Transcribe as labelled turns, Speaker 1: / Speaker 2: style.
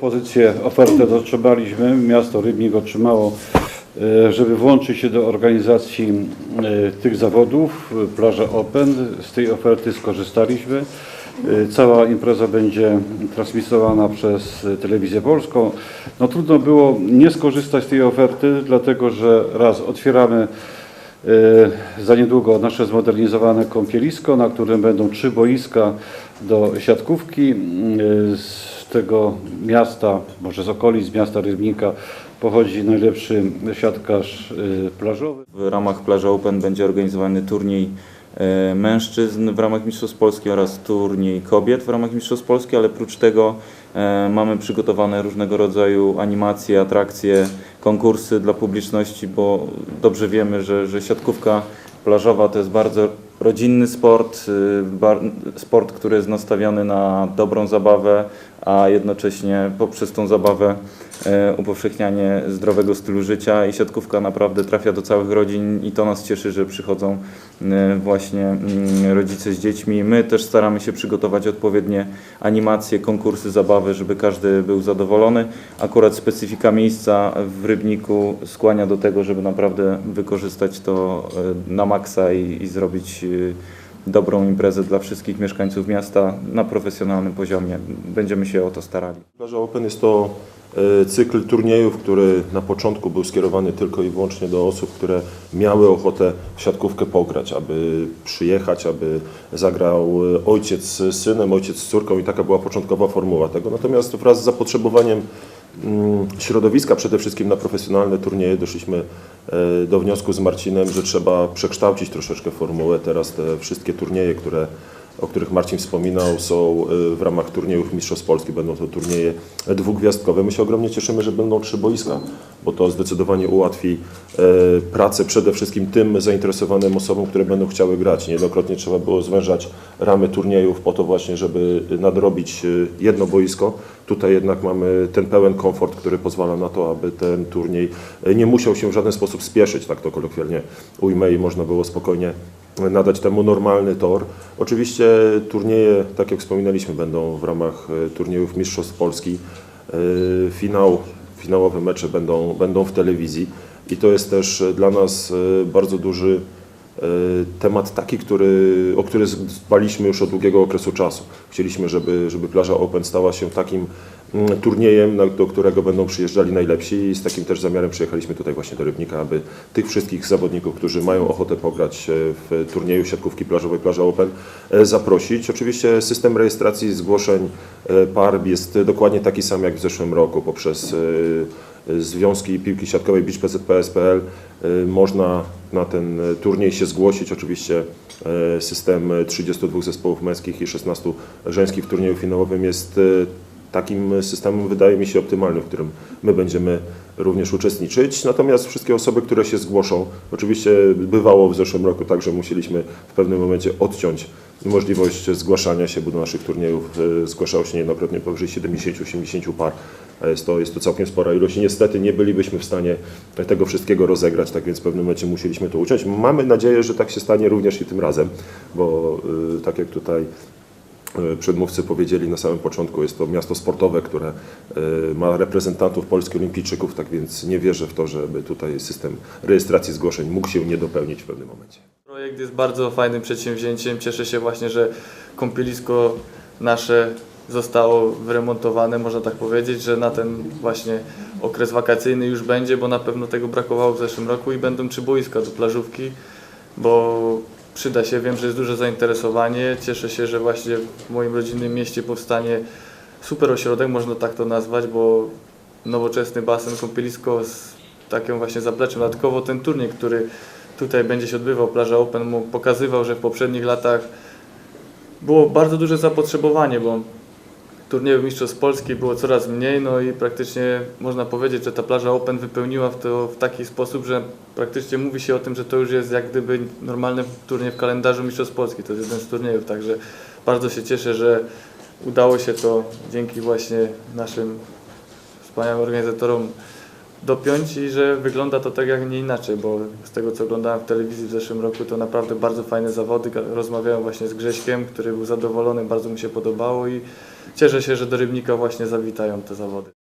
Speaker 1: propozycję, ofertę otrzymaliśmy, miasto Rybnik otrzymało, e, żeby włączyć się do organizacji e, tych zawodów, plaża Open. Z tej oferty skorzystaliśmy. E, Cała impreza będzie transmitowana przez Telewizję Polską. No trudno było nie skorzystać z tej oferty, dlatego że raz otwieramy Za niedługo nasze zmodernizowane kąpielisko, na którym będą trzy boiska do siatkówki. E, Z tego miasta, może z okolic miasta Rybnika pochodzi najlepszy siatkarz e, plażowy.
Speaker 2: W ramach Plaża Open będzie organizowany turniej e, mężczyzn w ramach Mistrzostw Polski oraz turniej kobiet w ramach Mistrzostw Polski, ale prócz tego e, mamy przygotowane różnego rodzaju animacje, atrakcje, konkursy dla publiczności, bo dobrze wiemy, że, że siatkówka plażowa to jest bardzo rodzinny sport, y, sport, który jest nastawiony na dobrą zabawę, a jednocześnie poprzez tą zabawę e, upowszechnianie zdrowego stylu życia i siatkówka naprawdę trafia do całych rodzin i to nas cieszy, że przychodzą e, właśnie mm, rodzice z dziećmi. My też staramy się przygotować odpowiednie animacje, konkursy, zabawy, żeby każdy był zadowolony. Akurat specyfika miejsca w Rybniku skłania do tego, żeby naprawdę wykorzystać to e, na maksa i, i zrobić dobrą imprezę dla wszystkich mieszkańców miasta na profesjonalnym poziomie. Będziemy się o to starali.
Speaker 3: Plaża Open jest to e, cykl turniejów, który na początku był skierowany tylko i wyłącznie do osób, które miały ochotę w siatkówkę pograć, aby przyjechać, aby zagrał e, ojciec z synem, ojciec z córką i taka była początkowa formuła tego. Natomiast wraz z zapotrzebowaniem środowiska przede wszystkim na profesjonalne turnieje doszliśmy e, do wniosku z Marcinem, że trzeba przekształcić troszeczkę formułę. Teraz te wszystkie turnieje, które o których Marcin wspominał, są y, w ramach turniejów Mistrzostw Polski. Będą to turnieje dwugwiazdkowe. My się ogromnie cieszymy, że będą trzy boiska, bo to zdecydowanie ułatwi e, pracę przede wszystkim tym zainteresowanym osobom, które będą chciały grać. Niejednokrotnie trzeba było zwężać ramy turniejów po to właśnie, żeby nadrobić y, jedno boisko. Tutaj jednak mamy ten pełen komfort, który pozwala na to, aby ten turniej y, nie musiał się w żaden sposób spieszyć, tak to kolokwialnie ujmę i można było spokojnie nadać temu normalny tor. Oczywiście turnieje, tak jak wspominaliśmy, będą w ramach e, turniejów Mistrzostw Polski. E, Finał, finałowe mecze będą, będą w telewizji i to jest też dla nas e, bardzo duży temat taki, który, o który dbaliśmy już od długiego okresu czasu. Chcieliśmy, żeby, żeby plaża Open stała się takim mm, turniejem, do którego będą przyjeżdżali najlepsi i z takim też zamiarem przyjechaliśmy tutaj właśnie do Rybnika, aby tych wszystkich zawodników, którzy mają ochotę pograć e, w turnieju siatkówki plażowej Plaża Open e, zaprosić. Oczywiście system rejestracji zgłoszeń e, par jest dokładnie taki sam jak w zeszłym roku poprzez Związki Piłki Siatkowej Beach PZPS.pl y, można na ten y, turniej się zgłosić. Oczywiście y, system 32 zespołów męskich i 16 żeńskich w turnieju finałowym jest takim systemem, wydaje mi się, optymalnym, w którym my będziemy również uczestniczyć. Natomiast wszystkie osoby, które się zgłoszą, oczywiście bywało w zeszłym roku tak, że musieliśmy w pewnym momencie odciąć możliwość zgłaszania się, bo do naszych turniejów y, zgłaszało się niejednokrotnie powyżej 70-80 par. A Jest to, jest to całkiem spora ilość niestety nie bylibyśmy w stanie tego wszystkiego rozegrać, tak więc w pewnym momencie musieliśmy to uciąć. Mamy nadzieję, że tak się stanie również i tym razem, bo y, tak jak tutaj przedmówcy powiedzieli na samym początku, jest to miasto sportowe, które y, ma reprezentantów polskich olimpijczyków, tak więc nie wierzę w to, żeby tutaj system rejestracji zgłoszeń mógł się nie dopełnić w pewnym momencie.
Speaker 4: Projekt jest bardzo fajnym przedsięwzięciem. Cieszę się właśnie, że kąpielisko nasze zostało wyremontowane, można tak powiedzieć, że na ten właśnie okres wakacyjny już będzie, bo na pewno tego brakowało w zeszłym roku i będą trzy boiska do plażówki, bo przyda się, wiem, że jest duże zainteresowanie. Cieszę się, że właśnie w moim rodzinnym mieście powstanie super ośrodek, można tak to nazwać, bo nowoczesny basen, kąpielisko z takim właśnie zapleczem. Dodatkowo ten turniej, który tutaj będzie się odbywał, Plaża Open, mu pokazywał, że w poprzednich latach było bardzo duże zapotrzebowanie, bo turniejów Mistrzostw Polski było coraz mniej, no i praktycznie można powiedzieć, że ta Plaża Open wypełniła w to w taki sposób, że praktycznie mówi się o tym, że to już jest jak gdyby normalny turniej w kalendarzu Mistrzostw Polski, to jest jeden z turniejów, także bardzo się cieszę, że udało się to dzięki właśnie naszym wspaniałym organizatorom dopiąć i że wygląda to tak jak nie inaczej, bo z tego co oglądałem w telewizji w zeszłym roku to naprawdę bardzo fajne zawody. Rozmawiałem właśnie z Grześkiem, który był zadowolony, bardzo mu się podobało i cieszę się, że do Rybnika właśnie zawitają te zawody.